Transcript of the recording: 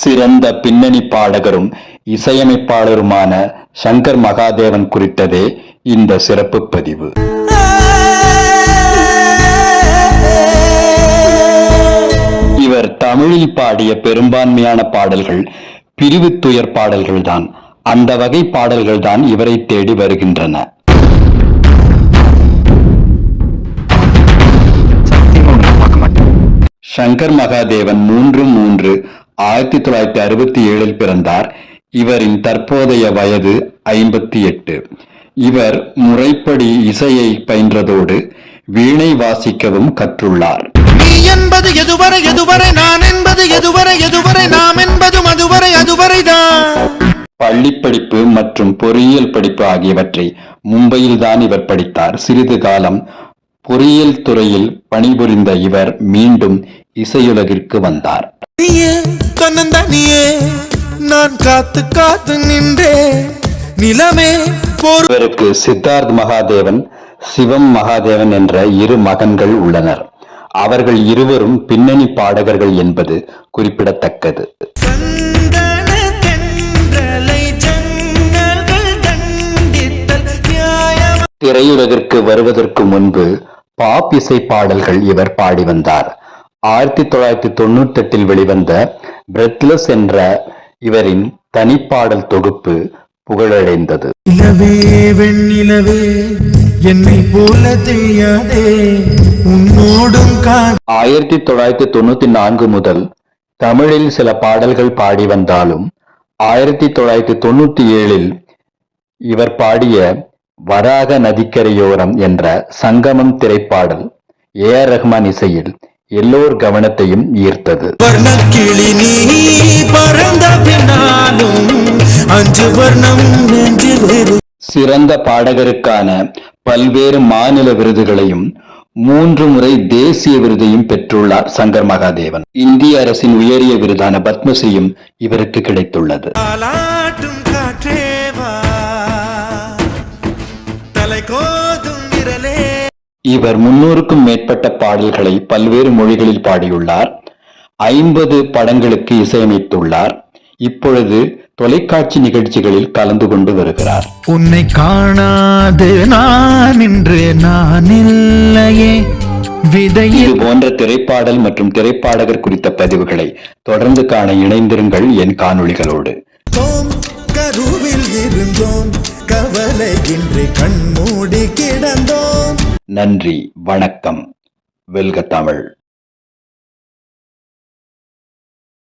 சிறந்த பின்னணி பாடகரும் இசையமைப்பாளருமான சங்கர் மகாதேவன் குறித்ததே இந்த சிறப்பு பதிவு. இவர் தமிழில் பாடிய பெரும்பான்மையான பாடல்கள் பிரிவு துயர் பாடல்கள்தான். அந்த வகை பாடல்கள்தான் இவரை தேடி வருகின்றன. சங்கர் மகாதேவன் மூன்று மூன்று ஆயிரத்தி தொள்ளாயிரத்தி அறுபத்தி ஏழில் பிறந்தார். இவரின் தற்போதைய வயது ஐம்பத்தி எட்டு. இவர் முறைப்படி இசையை பயின்றதோடு வீணை வாசிக்கவும் கற்றுள்ளார். நீ என்பது எதுவரை எதுவரை நான் என்பது எதுவரை எதுவரை நாம் என்பதும் அதுவரை அதுவரைதான். பள்ளிப் படிப்பு மற்றும் பொறியியல் படிப்பு ஆகியவற்றை மும்பையில்தான் இவர் படித்தார். சிறிது காலம் பொறியியல் துறையில் பணிபுரிந்த இவர் மீண்டும் இசையுலகிற்கு வந்தார். நீயே தன்னந்தனியே நான் காத்து காத்து நின்றே. நிலமே போர் இவருக்கு சித்தார்த் மகாதேவன் சிவம் மகாதேவன் என்ற இரு மகன்கள் உள்ளனர். அவர்கள் இருவரும் பின்னணி பாடகர்கள் என்பது குறிப்பிடத்தக்கது. திரையுலகிற்கு வருவதற்கு முன்பு பாப் இசை பாடல்கள் இவர் பாடி வந்தார். ஆயிரத்தி தொள்ளாயிரத்தி தொண்ணூத்தி எட்டில் வெளிவந்த பிரெத்லெஸ் என்ற இவரின் தனிப்பாடல் தொகுப்பு புகழடைந்தது. நிலவே வெண்ணிலவே என்னை போல தெரியாதே உன்னோடும் ஆயிரத்தி தொள்ளாயிரத்தி தொண்ணூத்தி நான்கு முதல் தமிழில் சில பாடல்கள் பாடி வந்தாலும் ஆயிரத்தி தொள்ளாயிரத்தி தொண்ணூத்தி ஏழில் இவர் பாடிய வராக நதிக்கரையோரம் என்ற சங்கமம் திரைப்பாடல் ஏ ஆர் ரஹ்மான் இசையில் எல்லோர் கவனத்தையும் ஈர்த்தது. வர்ணக்கிளி நீ பறந்த பின்னாலும் அஞ்சு வர்ணம் நெஞ்சில் இரு சிறந்த பாடகருக்கான பல்வேறு மாநில விருதுகளையும் மூன்று முறை தேசிய விருதையும் பெற்றுள்ளார் சங்கர் மகாதேவன். இந்திய அரசின் உயரிய விருதான பத்மஸ்ரீயும் இவருக்கு கிடைத்துள்ளது. இவர் முன்னூறுக்கும் மேற்பட்ட பாடல்களை பல்வேறு மொழிகளில் பாடியுள்ளார். ஐம்பது படங்களுக்கு இசையமைத்துள்ளார். இப்பொழுது தொலைக்காட்சி நிகழ்ச்சிகளில் கலந்து கொண்டு வருகிறார். உன்னை காணாது நான் இன்று நான் இல்லையே. இது போன்ற திரைப்பாடல் மற்றும் திரைப்பாடகர் குறித்த பதிவுகளை தொடர்ந்து காண இணைந்திருங்கள் என் காணொளிகளோடு. இருந்தோம் கருவில் இருந்தோம் கவலை இன்றி கண்மூடி கிடந்தோம். நன்றி வணக்கம். வெல்க தமிழ்.